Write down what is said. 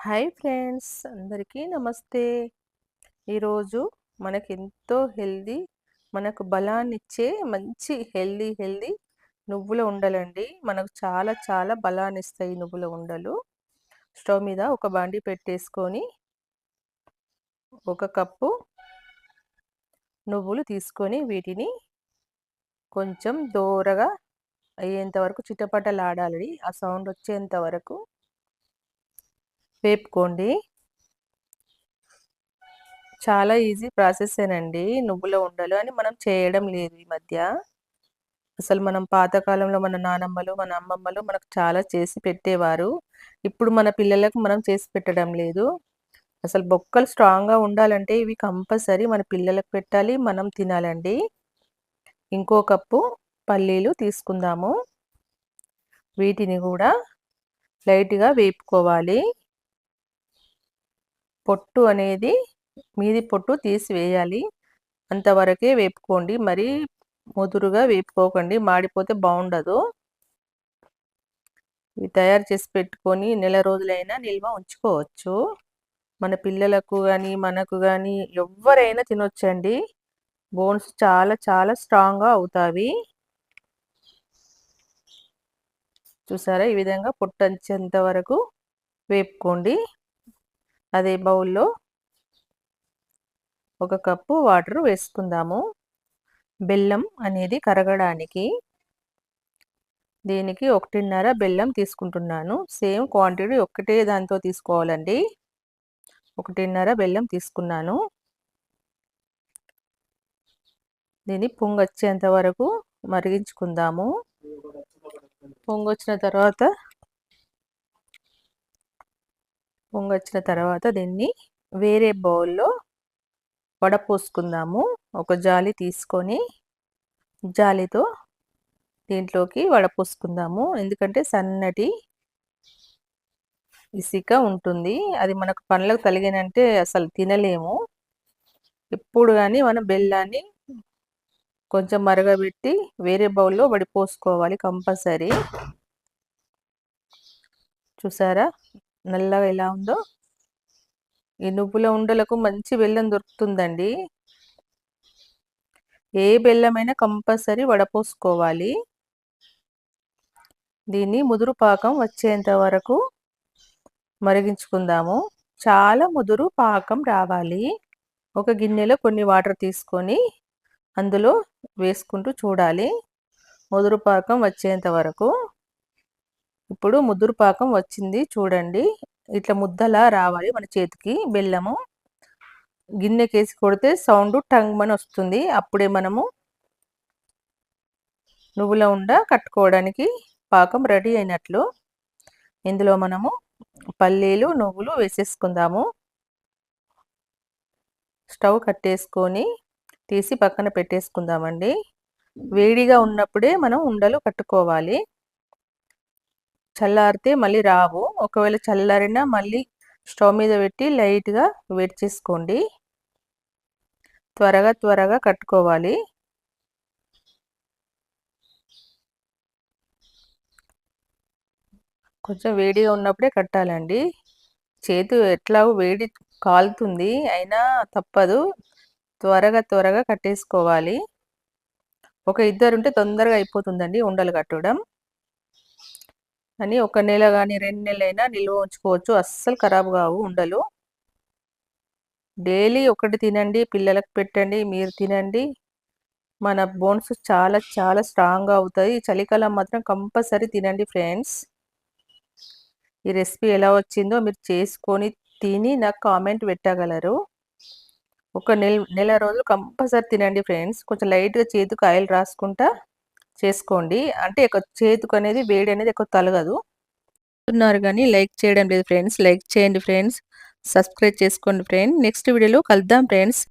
Hi friends అందరికీ నమస్తే. ఈరోజు మనకి ఎంతో హెల్దీ మనకు బలాన్నిచ్చే మంచి హెల్దీ హెల్దీ నువ్వుల ఉండలండి. మనకు చాలా చాలా బలాన్ని ఇస్తాయి నువ్వుల ఉండలు. స్టవ్ మీద ఒక బండి పెట్టేసుకొని ఒక కప్పు నువ్వులు తీసుకొని వీటిని కొంచెం దూరగా అయ్యేంత వరకు చిటపటలాడాలి ఆ సౌండ్ వచ్చేంత వరకు వేపుకోండి. చాలా ఈజీ ప్రాసెసేనండి నువ్వుల ఉండలు అని మనం చేయడం లేదు ఈ మధ్య. అసలు మనం పాతకాలంలో మన నానమ్మలు మన అమ్మమ్మలు మనకు చాలా చేసి పెట్టేవారు. ఇప్పుడు మన పిల్లలకు మనం చేసి పెట్టడం లేదు. అసలు బొక్కలు స్ట్రాంగ్గా ఉండాలంటే ఇవి కంపల్సరీ మన పిల్లలకు పెట్టాలి మనం తినాలండి. ఇంకో కప్పు పల్లీలు తీసుకుందాము. వీటిని కూడా లైట్గా వేపుకోవాలి. పొట్టు అనేది మీది పొట్టు తీసివేయాలి. అంతవరకే వేపుకోండి. మరి ముదురుగా వేపుకోకండి. మాడిపోతే బాగుండదు. ఇవి తయారు చేసి పెట్టుకొని నెల రోజులైనా నిల్వ ఉంచుకోవచ్చు. మన పిల్లలకు కానీ మనకు కానీ ఎవరైనా తినొచ్చండి. బోన్స్ చాలా చాలా స్ట్రాంగ్గా అవుతాయి చూసారా? ఈ విధంగా పొట్టంచేంత వరకు వేపుకోండి. అదే బౌల్లో ఒక కప్పు వాటర్ వేసుకుందాము. బెల్లం అనేది కరగడానికి దీనికి ఒకటిన్నర బెల్లం తీసుకుంటున్నాను. సేమ్ క్వాంటిటీ ఒకటే దాంతో తీసుకోవాలండి. ఒకటిన్నర బెల్లం తీసుకున్నాను. దీన్ని పొంగొచ్చేంత వరకు మరిగించుకుందాము. పొంగొచ్చిన తర్వాత పొంగొచ్చిన తర్వాత దీన్ని వేరే బౌల్లో వడపోసుకుందాము. ఒక జాలి తీసుకొని జాలితో దీంట్లోకి వడపోసుకుందాము. ఎందుకంటే సన్నటి ఇసిక ఉంటుంది. అది మనకు పండ్లకు తలిగినంటే అసలు తినలేము. ఎప్పుడు కానీ మనం బెల్లాన్ని కొంచెం మరగబెట్టి వేరే బౌల్లో వడిపోసుకోవాలి కంపల్సరీ. చూసారా? నల్లగా ఎలా ఉందో ఈ నువ్వుల ఉండలకు మంచి బెల్లం దొరుకుతుందండి. ఏ బెల్లమైనా కంపల్సరీ వడపోసుకోవాలి. దీన్ని ముదురు పాకం వచ్చేంత వరకు మరిగించుకుందాము. చాలా ముదురు పాకం రావాలి. ఒక గిన్నెలో కొన్ని వాటర్ తీసుకొని అందులో వేసుకుంటూ చూడాలి. ముదురు పాకం వచ్చేంత వరకు ఇప్పుడు ముదురు పాకం వచ్చింది చూడండి. ఇట్లా ముద్దలా రావాలి మన చేతికి బెల్లము. గిన్నెకేసి కొడితే సౌండ్ టంగ్ అని వస్తుంది. అప్పుడే మనము నువ్వుల ఉండ కట్టుకోవడానికి పాకం రెడీ అయినట్లు ఇందులో మనము పల్లీలు నువ్వులు వేసేసుకుందాము. స్టవ్ కట్టేసుకొని తీసి పక్కన పెట్టేసుకుందామండి. వేడిగా ఉన్నప్పుడే మనం ఉండలు కట్టుకోవాలి. చల్లారితే మళ్ళీ రావు. ఒకవేళ చల్లారినా మళ్ళీ స్టవ్ మీద పెట్టి లైట్గా వేడి చేసుకోండి. త్వరగా త్వరగా కట్టుకోవాలి. కొంచెం వేడిగా ఉన్నప్పుడే కట్టాలండి. చేతి ఎట్లా వేడి కాలుతుంది అయినా తప్పదు. త్వరగా త్వరగా కట్టేసుకోవాలి. ఒక ఇద్దరు ఉంటే తొందరగా అయిపోతుందండి ఉండలు కట్టడం. అని ఒక నెల కానీ రెండు నెలలైనా నిల్వ ఉంచుకోవచ్చు. అస్సలు ఖరాబ్ కావు ఉండలు. డైలీ ఒకటి తినండి పిల్లలకు పెట్టండి మీరు తినండి. మన బోన్స్ చాలా చాలా స్ట్రాంగ్గా అవుతాయి. చలికాలం మాత్రం కంపల్సరీ తినండి ఫ్రెండ్స్. ఈ రెసిపీ ఎలా వచ్చిందో మీరు చేసుకొని తిని నాకు కామెంట్ పెట్టగలరు. ఒక నెల నెల రోజులు కంపల్సరీ తినండి ఫ్రెండ్స్. కొంచెం లైట్గా చేతికి ఆయిల్ రాసుకుంటా చేసుకోండి. అంటే ఎక్కువ చేతుకు అనేది వేడి అనేది ఎక్కువ తలగదు. ఉన్నారు కానీ లైక్ చేయడం లేదు ఫ్రెండ్స్. లైక్ చేయండి ఫ్రెండ్స్. సబ్స్క్రైబ్ చేసుకోండి ఫ్రెండ్. నెక్స్ట్ వీడియోలో కలుద్దాం ఫ్రెండ్స్.